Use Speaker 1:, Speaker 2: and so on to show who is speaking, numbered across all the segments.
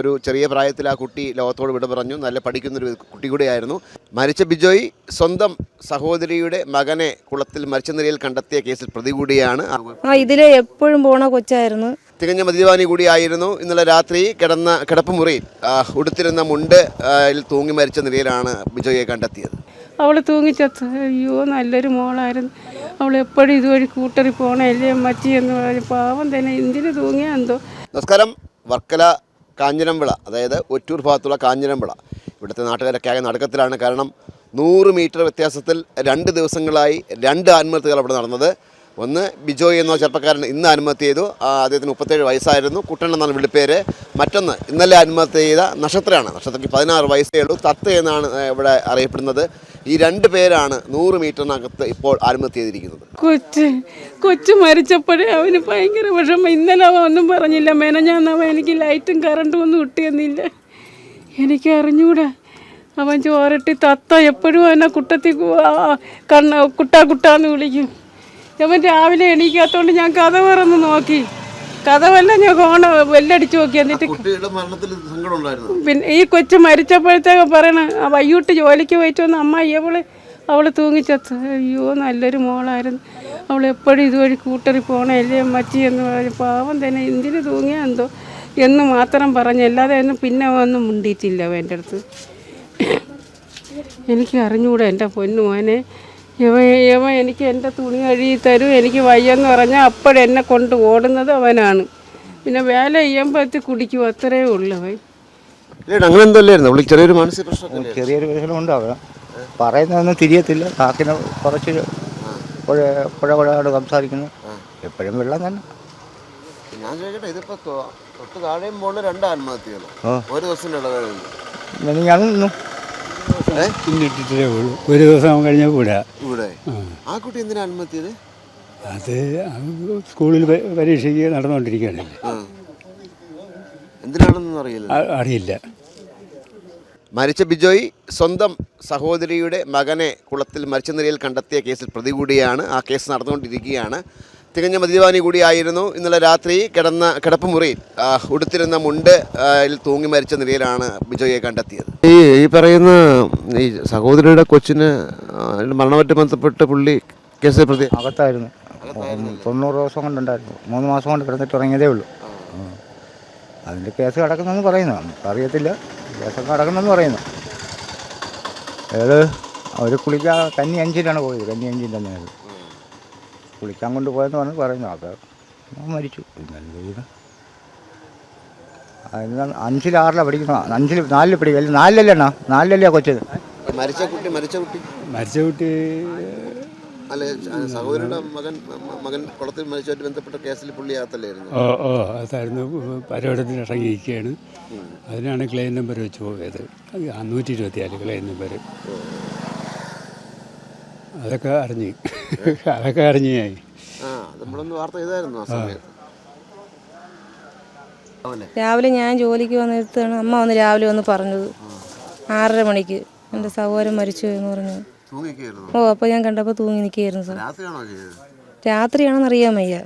Speaker 1: ഒരു ചെറിയ പ്രായത്തിൽ ആ കുട്ടി ലോകത്തോട് വിട പറഞ്ഞു. നല്ല പഠിക്കുന്നൊരു കുട്ടി കൂടിയായിരുന്നു. മരിച്ച ബിജോയ് സ്വന്തം സഹോദരിയുടെ മകനെ കുളത്തിൽ മരിച്ച നിലയിൽ കണ്ടെത്തിയ കേസിൽ പ്രതി കൂടിയാണ്. ആ
Speaker 2: ഇതിലെ എപ്പോഴും പോണ കൊച്ചായിരുന്നു.
Speaker 1: തികഞ്ഞ മദ്യപാനി കൂടിയായിരുന്നു. ഇന്നലെ രാത്രി കിടന്ന കിടപ്പ് മുറിയിൽ ഉടുത്തിരുന്ന മുണ്ട് തൂങ്ങി മരിച്ച നിലയിലാണ് ബിജോയെ കണ്ടെത്തിയത്.
Speaker 3: അവൾ തൂങ്ങിച്ചത്ത് അയ്യോ നല്ലൊരു മോളായിരുന്നു. അവൾ എപ്പോഴും ഇതുവഴി കൂട്ടറി പോണല്ലേ മച്ചി എന്ന് പറഞ്ഞു. പാവം തന്നെ. എന്തിനു തൂങ്ങിയാ എന്തോ.
Speaker 1: നമസ്കാരം. വർക്കല കാഞ്ഞിരംവിള അതായത് ഒറ്റൂർ ഭാഗത്തുള്ള കാഞ്ഞിരമ്പിള ഇവിടുത്തെ നാട്ടുകാരൊക്കെ ആകെ നടക്കത്തിലാണ്. കാരണം നൂറ് മീറ്റർ വ്യത്യാസത്തിൽ രണ്ട് ദിവസങ്ങളായി രണ്ട് ആത്മഹത്യകൾ അവിടെ നടന്നത്. ഒന്ന് ബിജോയ് എന്ന ചെറുപ്പക്കാരൻ ഇന്ന് ആത്മഹത്യ ചെയ്തു. അദ്ദേഹത്തിന് മുപ്പത്തേഴ് വയസ്സായിരുന്നു. കുട്ടൻ എന്നാണ് വിളിപ്പേര് മറ്റൊന്ന് ഇന്നലെ ആത്മഹത്യ ചെയ്ത നക്ഷത്രയാണ്. നക്ഷത്രയ്ക്ക് പതിനാറ് വയസ്സേ ഉള്ളൂ. തത്ത എന്നാണ് ഇവിടെ അറിയപ്പെടുന്നത്. ഈ രണ്ട് പേരാണ് നൂറ് മീറ്ററിനകത്ത് ഇപ്പോൾ ആത്മഹത്യ
Speaker 3: കൊച്ച് കൊച്ചു മരിച്ചപ്പോഴേ അവന് ഭയങ്കര വിഷമം. ഇന്നലെ അവൻ ഒന്നും പറഞ്ഞില്ല. മെനഞ്ഞാന്നവൻ എനിക്ക് ലൈറ്റും കറണ്ടും ഒന്നും കിട്ടിയെന്നില്ല. എനിക്ക് അറിഞ്ഞൂടാ. അവൻ ചോരട്ടി തത്ത എപ്പോഴും അവനെ കുട്ടത്തി കണ്ണ കുട്ടാ കുട്ടാന്ന് വിളിക്കും. അവൻ രാവിലെ എണീക്കാത്തോണ്ട് ഞാൻ കഥ പറന്ന് നോക്കി. കഥവല്ല ഞാൻ ഓണം വെല്ലടിച്ചു നോക്കി എന്നിട്ട് പിന്നെ ഈ കൊച്ചു മരിച്ചപ്പോഴത്തേക്ക് പറയണ ആ വയ്യൂട്ട് ജോലിക്ക് പോയിട്ട് വന്ന അമ്മ അവൾ അവൾ തൂങ്ങിച്ചത്ത്. അയ്യോ നല്ലൊരു മോളായിരുന്നു. അവൾ എപ്പോഴും ഇതുവഴി കൂട്ടറി പോണല്ലേ മച്ചി എന്ന് പറഞ്ഞു പാവം തന്നെ. എന്തിനു തൂങ്ങിയാ എന്തോ? എന്ന് മാത്രം പറഞ്ഞു അല്ലാതെ ഒന്നും പിന്നെ ഒന്നും മുണ്ടിയിട്ടില്ല എന്റെ അടുത്ത്. എനിക്ക് അറിഞ്ഞുകൂടാ എന്റെ പൊന്നു മോനെ. ഇവ ഇവ എനിക്ക് എന്റെ തുണി കഴുകി തരും എനിക്ക് വയ്യെന്ന് പറഞ്ഞാൽ അപ്പോഴെന്നെ കൊണ്ട് ഓടുന്നത് അവനാണ്. പിന്നെ വേല ചെയ്യുമ്പോഴത്തെ കുടിക്കും അത്രേ ഉള്ളു. അവൻ
Speaker 1: ഇല്ല അങ്ങനെ എന്തല്ലായിരുന്നു ചെറിയൊരു മാനസിക പ്രശ്നം
Speaker 4: ചെറിയൊരു പ്രശ്നം ഉണ്ടാവുക പറയുന്നതൊന്നും തിരിയത്തില്ല. കാക്കിന് കുറച്ച് പുഴ പുഴ പുഴയോട് സംസാരിക്കുന്നു എപ്പോഴും വെള്ളം തന്നെ.
Speaker 1: ഞാൻ ചോദിക്കട്ടെ ഇതിപ്പോ തൊട്ട് താഴെയും മുകളിൽ രണ്ട് ആത്മഹത്യകൾ ഒരു ദിവസത്തിന്റെ ഇടവേളയിൽ
Speaker 4: ഞാൻ നിന്നു.
Speaker 5: ഇന്നിട്ടിട്ടേ ഉള്ളൂ. ഒരു ദിവസം കഴിഞ്ഞാൽ കൂടാ
Speaker 1: ഇവിടെ? ആ. കുട്ടി എന്തിനാ ആത്മഹത്യത്
Speaker 5: അത് സ്കൂളിൽ പ- പരീക്ഷയ്ക്ക് നടന്നുകൊണ്ടിരിക്കുകയാണല്ലേ.
Speaker 1: എന്തിനാണെന്നൊന്നും അറിയില്ല.
Speaker 5: അ- അറിയില്ല.
Speaker 1: മരിച്ച ബിജോയ് സ്വന്തം സഹോദരിയുടെ മകനെ കുളത്തിൽ മരിച്ച നിലയിൽ കണ്ടെത്തിയ കേസിൽ പ്രതി കൂടിയാണ് ആ കേസ് നടന്നുകൊണ്ടിരിക്കുകയാണ് തികഞ്ഞ മദ്യപാനി കൂടിയായിരുന്നു. ഇന്നലെ രാത്രി കിടന്ന കിടപ്പ് മുറിയിൽ ഉടുത്തിരുന്ന മുണ്ട് തൂങ്ങി മരിച്ച നിലയിലാണ് ബിജോയെ കണ്ടെത്തിയത്. ഈ ഈ പറയുന്ന ഈ സഹോദരിയുടെ കൊച്ചിന് മരണമായിട്ട് ബന്ധപ്പെട്ട് പുള്ളി കേസിൽ പ്രതി
Speaker 4: അകത്തായിരുന്നു. തൊണ്ണൂറ് ദിവസം കൊണ്ടുണ്ടായിരുന്നു. മൂന്ന് മാസം കൊണ്ട് കിടന്നിട്ട് ഇറങ്ങിയതേ ഉള്ളൂ. അതിന്റെ കേസ് കിടക്കുന്നെന്ന് പറയുന്നു. അറിയത്തില്ല കേസൊക്കെ കിടക്കുന്നെന്ന് പറയുന്നു. ഏത്? അവർ കുളിക്കാൻ കന്നി അഞ്ചിലാണ് പോയത്. കന്നി അഞ്ചിന്റെ നേരം കുളിക്കാൻ കൊണ്ട് പോയെന്ന് പറഞ്ഞ് പറയുന്നു. അത് മരിച്ചു. പിന്നെ അതിന് അഞ്ചിലാറിലാണ് പഠിക്കുന്നത് അഞ്ചിൽ നാലിൽ പിടിക്കും അല്ല നാലിലല്ലേ അണ്ണാ? നാലിലല്ലേ കൊച്ചത്
Speaker 1: മരിച്ച കുട്ടി മരിച്ച കുട്ടി?
Speaker 5: മരിച്ച കുട്ടി
Speaker 1: അല്ല സഹോദരിയുടെ മകൻ മകൻ കുളത്തിൽ മരിച്ചതായിട്ട് ബന്ധപ്പെട്ട കേസിൽ പുള്ളി അകത്തല്ലായിരുന്നു.
Speaker 5: ഓ ഓ അതായിരുന്നു പരവടത്തിന് ഇറങ്ങിയിരിക്കുകയാണ്. അതിനാണ് ക്ലെയിം നമ്പർ വെച്ച് പോയത്. നൂറ്റി ഇരുപത്തിനാല് ക്ലെയിം നമ്പർ. അതൊക്കെ അറിഞ്ഞു. അതൊക്കെ അറിഞ്ഞു ഞാൻ
Speaker 1: ആ നമ്മളൊന്ന് വാർത്ത ചെയ്തായിരുന്നു ആ സമയത്ത്
Speaker 2: രാവിലെ ഞാൻ ജോലിക്ക് വന്നിടത്താണ് അമ്മ വന്ന് രാവിലെ വന്ന് പറഞ്ഞത്. ആറര മണിക്ക്. എന്റെ സഹോദരൻ മരിച്ചു എന്ന് പറഞ്ഞു. ഓ അപ്പോൾ ഞാൻ കണ്ടപ്പോൾ തൂങ്ങി നിൽക്കുകയായിരുന്നു സാർ. രാത്രിയാണെന്ന് അറിയാൻ വയ്യ.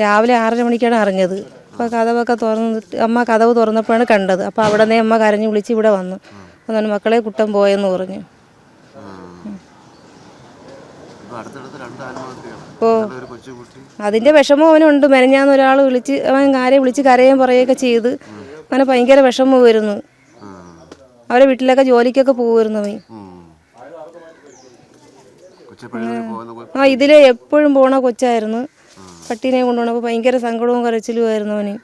Speaker 2: രാവിലെ ആറര മണിക്കാണ് അറിഞ്ഞത്. അപ്പോൾ കഥവൊക്കെ തുറന്നിട്ട് അമ്മ കഥവ് തുറന്നപ്പോഴാണ് കണ്ടത്. അപ്പോൾ അവിടെ നിന്ന് അമ്മ കരഞ്ഞു വിളിച്ച് ഇവിടെ വന്നു. അതാണ് മക്കളെ കുട്ടം പോയെന്ന് പറഞ്ഞു. ഓ അതിന്റെ വിഷമം അവനുണ്ട്. മെനഞ്ഞാന്ന് ഒരാൾ വിളിച്ച് അവൻ ആരെ വിളിച്ച് കരയുകയും പറയുകയൊക്കെ ചെയ്ത് അവന് ഭയങ്കര വിഷമം വരുന്നു. അവരെ വീട്ടിലൊക്കെ ജോലിക്കൊക്കെ പോകുമായിരുന്നു അവൻ. ആ. ഇതിലെ എപ്പോഴും പോണ കൊച്ചായിരുന്നു. പട്ടീനെ കൊണ്ടുപോകണപ്പോൾ ഭയങ്കര സങ്കടവും കരച്ചിലുമായിരുന്നു അവന്.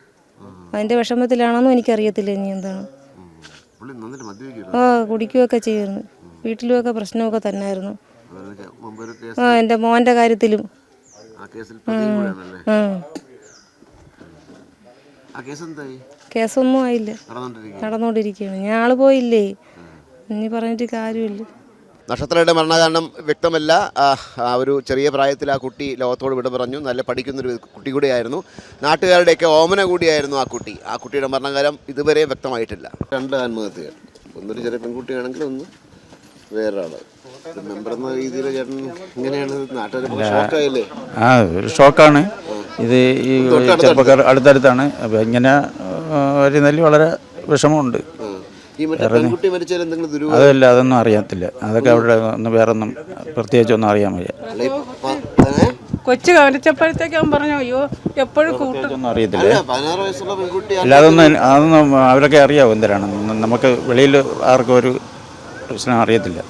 Speaker 2: അതിന്റെ വിഷമത്തിലാണെന്നും എനിക്കറിയത്തില്ല ഇനി എന്താണ്. ആ. കുടിക്കുകയൊക്കെ ചെയ്യുന്നു. വീട്ടിലുമൊക്കെ പ്രശ്നമൊക്കെ തന്നെയായിരുന്നു
Speaker 1: അവരൊക്കെ
Speaker 2: മോന്റെ എന്റെ മോന്റെ കാര്യത്തിലും. കേസൊന്നും ആയില്ല.
Speaker 1: നടന്നുകൊണ്ടിരിക്കുക
Speaker 2: നടന്നുകൊണ്ടിരിക്കുകയാണ് ഞാൻ ആൾ പോയില്ലേ? ഇനി പറഞ്ഞിട്ട് കാര്യമില്ല.
Speaker 1: നക്ഷത്രയുടെ മരണകാരണം വ്യക്തമല്ല. ഒരു ചെറിയ പ്രായത്തിൽ ആ കുട്ടി ലോകത്തോട് വിട പറഞ്ഞു. നല്ല പഠിക്കുന്നൊരു കുട്ടി കൂടിയായിരുന്നു. നാട്ടുകാരുടെയൊക്കെ ഓമന കൂടിയായിരുന്നു ആ കുട്ടി. ആ കുട്ടിയുടെ മരണകാലം ഇതുവരെ വ്യക്തമായിട്ടില്ല. രണ്ട് ആത്മഹത്യകൾ. ഒന്നൊരു ചെറിയ പെൺകുട്ടിയാണെങ്കിൽ ഒന്ന് വേറൊരാൾ. ഒരു മെമ്പർ എന്ന രീതിയിൽ ചേട്ടൻ ഇങ്ങനെയാണ് നാട്ടുകാർ ഷോക്കായില്ലേ?
Speaker 6: ആ ഒരു ഷോക്കാണ്. ഇത് ഈ ചെറുപ്പക്കാർ അടുത്തടുത്താണ്. അപ്പോൾ ഇങ്ങനെ വരുന്നതിൽ വളരെ വിഷമമുണ്ട്.
Speaker 1: ഈ മറ്റേ പെൺകുട്ടി മരിച്ചതിൽ എന്തെങ്കിലും ദുരൂഹ
Speaker 6: അതല്ല അതൊന്നും അറിയത്തില്ല. അതൊക്കെ അവിടെ ഒന്ന് വേറെ ഒന്നും പ്രത്യേകിച്ചൊന്നും അറിയാൻ വയ്യ?
Speaker 3: കൊച്ചു കവനിച്ചപ്പോഴത്തേക്ക് അവൻ പറഞ്ഞു അയ്യോ എപ്പോഴും
Speaker 6: കൂട്ടൊന്നും അറിയത്തില്ല.
Speaker 1: അല്ല പതിനാറ് വയസ്സുള്ള പെൺകുട്ടി
Speaker 6: അല്ല അതൊന്നും അതൊന്നും അവരൊക്കെ അറിയാവും എന്തിനാണ് നമുക്ക് വെളിയിൽ ആർക്കും ഒരു പ്രശ്നം അറിയത്തില്ല.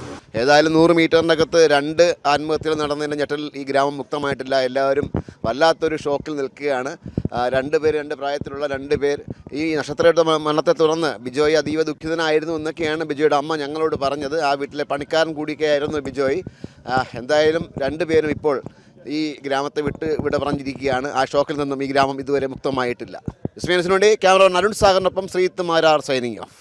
Speaker 1: ഏതായാലും നൂറ് മീറ്ററിനകത്ത് രണ്ട് ആത്മഹത്യകൾ നടന്നതിന്റെ ഞെട്ടൽ ഈ ഗ്രാമം മുക്തമായിട്ടില്ല. എല്ലാവരും വല്ലാത്തൊരു ഷോക്കിൽ നിൽക്കുകയാണ്. രണ്ട് പേര് രണ്ട് പ്രായത്തിലുള്ള രണ്ട് പേർ ഈ നക്ഷത്രയുടെ മരണത്തെ തുടർന്ന് ബിജോയ് അതീവ ദുഃഖിതനായിരുന്നു എന്നൊക്കെയാണ് ബിജോയുടെ അമ്മ ഞങ്ങളോട് പറഞ്ഞത്. ആ വീട്ടിലെ പണിക്കാരൻ കൂടിയൊക്കെയായിരുന്നു ബിജോയ്. എന്തായാലും രണ്ടുപേരും ഇപ്പോൾ ഈ ഗ്രാമത്തെ വിട്ട് വിട പറഞ്ഞിരിക്കുകയാണ് ആ ഷോക്കിൽ നിന്നും ഈ ഗ്രാമം ഇതുവരെ മുക്തമായിട്ടില്ല. വിസ്മയനസിനുവേണ്ടി ക്യാമറ അരുൺ സാഗറിനൊപ്പം ശ്രീത്ത് മാരാർ സൈനിങ് ഓഫ്.